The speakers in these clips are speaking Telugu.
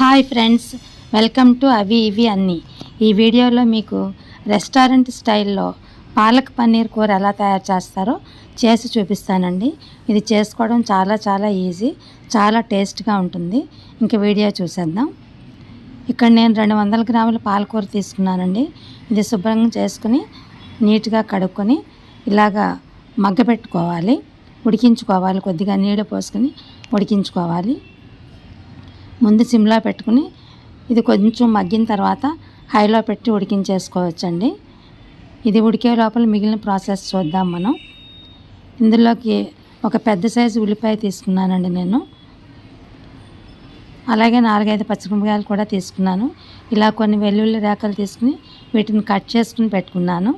హాయ్ ఫ్రెండ్స్ వెల్కమ్ టు అవి ఇవి అన్నీ. ఈ వీడియోలో మీకు రెస్టారెంట్ స్టైల్లో పాలక్ పన్నీర్ కూర ఎలా తయారు చేస్తారో చేసి చూపిస్తానండి. ఇది చేసుకోవడం చాలా చాలా ఈజీ చాలా టేస్ట్గా ఉంటుంది. ఇంక వీడియో చూసేద్దాం. ఇక్కడ నేను రెండు వందల గ్రాముల పాలకూర తీసుకున్నానండి. ఇది శుభ్రంగా చేసుకుని నీట్గా కడుక్కొని ఇలాగా మగ్గపెట్టుకోవాలి ఉడికించుకోవాలి కొద్దిగా నీడ పోసుకొని ఉడికించుకోవాలి. ముందు సిమ్లో పెట్టుకుని ఇది కొంచెం మగ్గిన తర్వాత హైలో పెట్టి ఉడికించేసుకోవచ్చండి. ఇది ఉడికే లోపల మిగిలిన ప్రాసెస్ చూద్దాం మనం. ఇందులోకి ఒక పెద్ద సైజు ఉల్లిపాయ తీసుకున్నానండి నేను. అలాగే నాలుగైదు పచ్చిమిరపకాయలు కూడా తీసుకున్నాను. ఇలా కొన్ని వెల్లుల్లి రేఖలు తీసుకుని వీటిని కట్ చేసుకుని పెట్టుకున్నాను.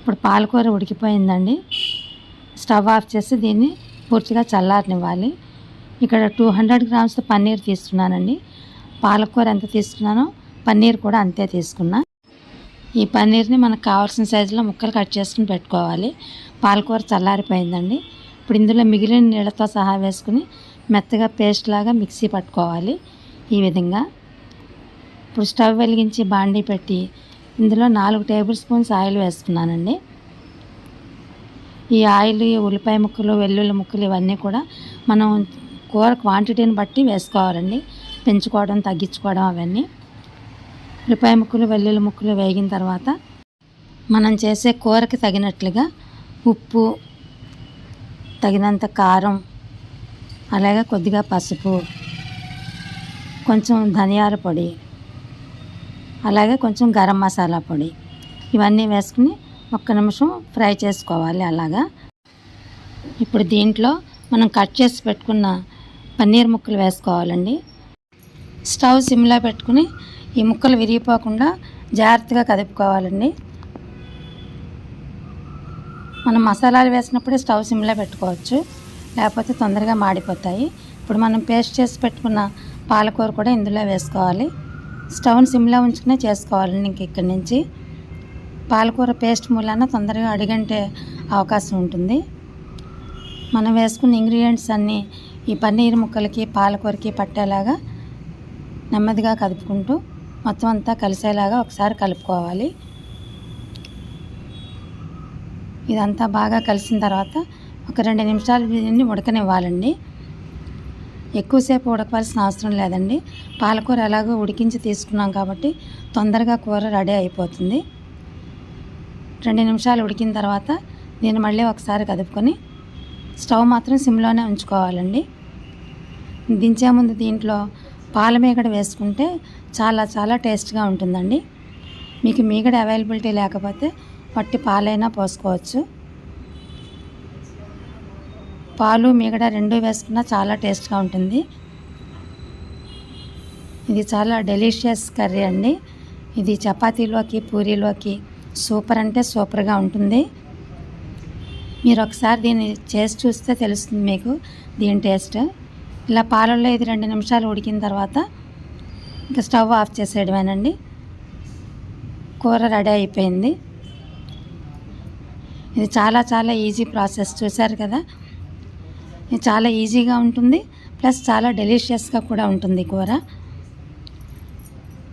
ఇప్పుడు పాలకూర ఉడికిపోయిందండి. స్టవ్ ఆఫ్ చేసి దీన్ని పూర్తిగా చల్లారనివ్వాలి. ఇక్కడ టూ హండ్రెడ్ గ్రామ్స్ పన్నీర్ తీసుకున్నానండి. పాలకూర ఎంత తీసుకున్నానో పన్నీర్ కూడా అంతే తీసుకున్నా. ఈ పన్నీర్ని మనకు కావాల్సిన సైజులో ముక్కలు కట్ చేసుకుని పెట్టుకోవాలి. పాలకూర చల్లారిపోయిందండి. ఇప్పుడు ఇందులో మిగిలిన నీళ్ళతో సహా వేసుకుని మెత్తగా పేస్ట్ లాగా మిక్సీ పట్టుకోవాలి ఈ విధంగా. ఇప్పుడు స్టవ్ వెలిగించి బాండీ పెట్టి ఇందులో నాలుగు టేబుల్ స్పూన్స్ ఆయిల్ వేసుకున్నానండి. ఈ ఆయిల్ ఉల్లిపాయ ముక్కలు వెల్లుల్లి ముక్కలు ఇవన్నీ కూడా మనం కూర క్వాంటిటీని బట్టి వేసుకోవాలండి. పెంచుకోవడం తగ్గించుకోవడం అవన్నీ. ఉల్లిపాయ ముక్కలు వెల్లుల్లి ముక్కలు వేగిన తర్వాత మనం చేసే కూరకి తగినట్లుగా ఉప్పు తగినంత కారం అలాగే కొద్దిగా పసుపు కొంచెం ధనియాల పొడి అలాగే కొంచెం గరం మసాలా పొడి ఇవన్నీ వేసుకుని ఒక్క నిమిషం ఫ్రై చేసుకోవాలి అలాగా. ఇప్పుడు దీంట్లో మనం కట్ చేసి పెట్టుకున్న పన్నీర్ ముక్కలు వేసుకోవాలండి. స్టవ్ సిమ్లో పెట్టుకుని ఈ ముక్కలు విరిగిపోకుండా జాగ్రత్తగా కదుపుకోవాలండి. మనం మసాలాలు వేసినప్పుడే స్టవ్ సిమ్లో పెట్టుకోవచ్చు. లేకపోతే తొందరగా మాడిపోతాయి. ఇప్పుడు మనం పేస్ట్ చేసి పెట్టుకున్న పాలకూర కూడా ఇందులో వేసుకోవాలి. స్టవ్ని సిమ్లో ఉంచుకునే చేసుకోవాలండి ఇంక ఇక్కడి నుంచి. పాలకూర పేస్ట్ మూలాన తొందరగా అడిగంటే అవకాశం ఉంటుంది. మనం వేసుకున్న ఇంగ్రీడియంట్స్ అన్నీ ఈ పన్నీర్ ముక్కలకి పాలకూరకి పట్టేలాగా నెమ్మదిగా కదుపుకుంటూ మొత్తం అంతా కలిసేలాగా ఒకసారి కలుపుకోవాలి. ఇదంతా బాగా కలిసిన తర్వాత ఒక రెండు నిమిషాలు దీన్ని ఉడకనివ్వాలండి. ఎక్కువసేపు ఉడకవలసిన అవసరం లేదండి. పాలకూర ఎలాగో ఉడికించి తీసుకున్నాం కాబట్టి తొందరగా కూర రెడీ అయిపోతుంది. రెండు నిమిషాలు ఉడికిన తర్వాత దీన్ని మళ్ళీ ఒకసారి కదుపుకొని స్టవ్ మాత్రం సిమ్లోనే ఉంచుకోవాలండి. దించే ముందు దీంట్లో పాల మీగడ వేసుకుంటే చాలా చాలా టేస్ట్గా ఉంటుందండి. మీకు మీగడ అవైలబిలిటీ లేకపోతే పట్టి పాలైనా పోసుకోవచ్చు. పాలు మీగడ రెండు వేసుకున్నా చాలా టేస్ట్గా ఉంటుంది. ఇది చాలా డెలిషియస్ కర్రీ అండి. ఇది చపాతీలోకి పూరీలోకి సూపర్ అంటే సూపర్గా ఉంటుంది. మీరు ఒకసారి దీన్ని చేసి చూస్తే తెలుస్తుంది మీకు దీని టేస్ట్. ఇలా పాలల్లో ఇది రెండు నిమిషాలు ఉడికిన తర్వాత ఇంకా స్టవ్ ఆఫ్ చేసేయడమేనండి. కూర రెడీ అయిపోయింది. ఇది చాలా చాలా ఈజీ ప్రాసెస్ చూశారు కదా. ఇది చాలా ఈజీగా ఉంటుంది. ప్లస్ చాలా డెలిషియస్గా కూడా ఉంటుంది కూర.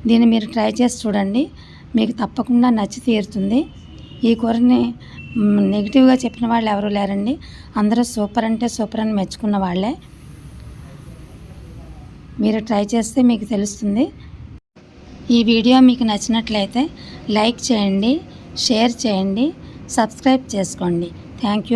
దీన్ని మీరు ట్రై చేసి చూడండి. మీకు తప్పకుండా నచ్చి తీరుతుంది. ఈ కూరని నెగిటివ్గా చెప్పిన వాళ్ళు ఎవరు లేరండి. అందరూ సూపర్ అంటే సూపర్ అని మెచ్చుకున్న వాళ్ళే. మీరు ట్రై చేస్తే మీకు తెలుస్తుంది. ఈ వీడియో మీకు నచ్చినట్లయితే లైక్ చేయండి షేర్ చేయండి సబ్స్క్రైబ్ చేసుకోండి. Thank you